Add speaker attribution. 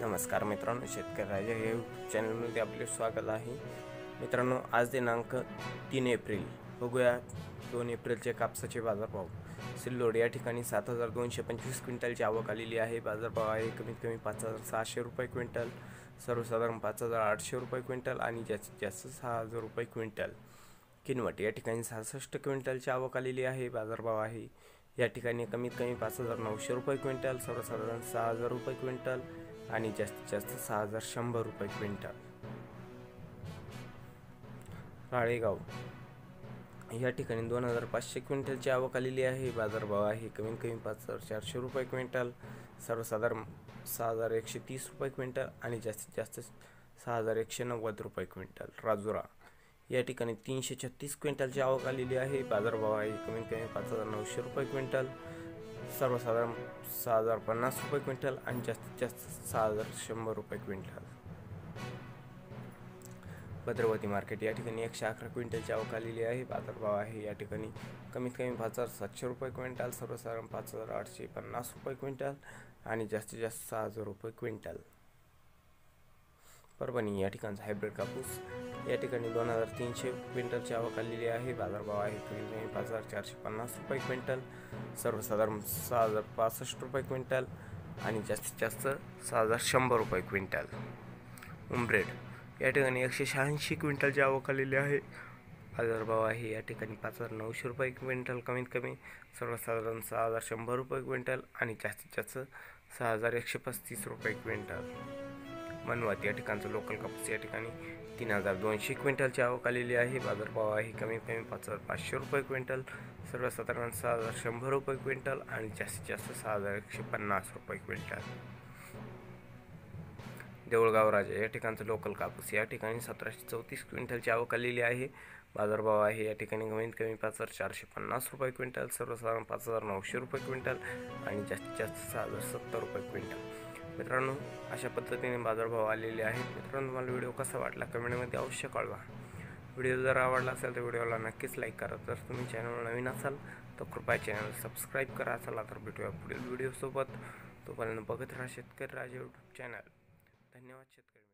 Speaker 1: नमस्कार मित्रांनो शेतकरी राजा हे चॅनलमध्ये आपले स्वागत आहे. मित्रांनो आज दिनांक तीन एप्रिल. बघूया दोन एप्रिलचे कापसाचे बाजारभाव. सिल्लोड या ठिकाणी सात हजार दोनशे पंचवीस क्विंटलची आवक आलेली आहे. बाजारभाव आहे कमीत कमी पाच हजार सहाशे रुपये क्विंटल सर्वसाधारण पाच हजार आठशे रुपये क्विंटल आणि जास्तीत जास्त सहा हजार रुपये क्विंटल. किनवट या ठिकाणी सहासष्ट क्विंटलची आवक आलेली आहे. बाजारभाव आहे. या ठिकाणी कमीत कमी पाच हजार नऊशे रुपये क्विंटल सर्वसाधारण सहा हजार रुपये क्विंटल आणि जास्तीत जास्त सहा हजार शंभर रुपये क्विंटल. राळेगाव. या ठिकाणी दोन हजार पाचशे क्विंटलची आवक आलेली आहे. बाजारभाव आहे कमीत कमी पाच हजार चारशे रुपये क्विंटल सर्वसाधारण सहा हजार एकशे तीस रुपये क्विंटल आणि जास्तीत जास्त सहा हजार एकशे नव्वद रुपये क्विंटल. राजुरा. या ठिकाणी तीनशे छत्तीस क्विंटलची आवक आलेली आहे. बाजारभाव आहे कमीत कमी पाच हजार नऊशे रुपये क्विंटल. सर्वसाधारण सहा हजार पन्नास रुपये क्विंटल आणि जास्तीत जास्त सहा हजार शंभर रुपये क्विंटल. भद्रवती मार्केट या ठिकाणी एकशे अकरा क्विंटलची आवक आलेली आहे. बाजारभाव आहे या ठिकाणी कमीत कमी पाच हजार सातशे रुपये क्विंटल सर्वसाधारण पाच हजार आठशे पन्नास रुपये क्विंटल आणि जास्तीत जास्त सहा हजार रुपये क्विंटल. परभणी या ठिकाणचा हायब्रिड कापूस या ठिकाणी दोन हजार तीनशे क्विंटलची आवक आलेली आहे. बाजारभाव आहे कमीत पाच हजार चारशे पन्नास रुपये क्विंटल सर्वसाधारण सहा हजार पासष्ट रुपये क्विंटल आणि जास्तीत जास्त सहा हजार शंभर रुपये क्विंटल. उमरेड या ठिकाणी एकशे शहाऐंशी क्विंटलची आवक आलेली आहे. बाजारभाव आहे या ठिकाणी पाच हजार नऊशे रुपये क्विंटल कमीत कमी सर्वसाधारण सहा हजार शंभर रुपये क्विंटल आणि जास्तीत जास्त सहा हजार एकशे पस्तीस रुपये क्विंटल. मनवत या ठिकाणचं लोकल कापूस या ठिकाणी तीन हजार दोनशे क्विंटलची आवक आलेली आहे. बाजारभाव आहे कमीत कमी पाच हजार पाचशे रुपये क्विंटल. सर्वसाधारण सहा हजार शंभर रुपये क्विंटल आणि जास्तीत जास्त सहा हजार एकशे पन्नास रुपये क्विंटल. देऊळगाव राजा या ठिकाणचं लोकल कापूस या ठिकाणी सतराशे चौतीस क्विंटलची आवक आलेली आहे. बाजारभाव आहे या ठिकाणी कमीत कमी पाच हजार चारशे पन्नास रुपये क्विंटल सर्वसाधारण पाच हजार नऊशे रुपये क्विंटल आणि जास्तीत जास्त सहा हजार सत्तर रुपये क्विंटल. मित्रांनो अशा पद्धतीने बाजारभाव आलेले आहेत. मित्रांनो तुम्हाला व्हिडिओ कसा वाटला कमेंटमध्ये अवश्य कळवा. व्हिडिओ जर आवडला असेल तर व्हिडिओला नक्कीच लाईक करा. जर तुम्ही चॅनलवर नवीन असाल तर कृपया चॅनल सबस्क्राईब करा. चला तर भेटूया पुढील व्हिडिओसोबत. तोपर्यंत बघत राहा शेतकरी राजे यूट्यूब चॅनल धन्यवाद शेतकरी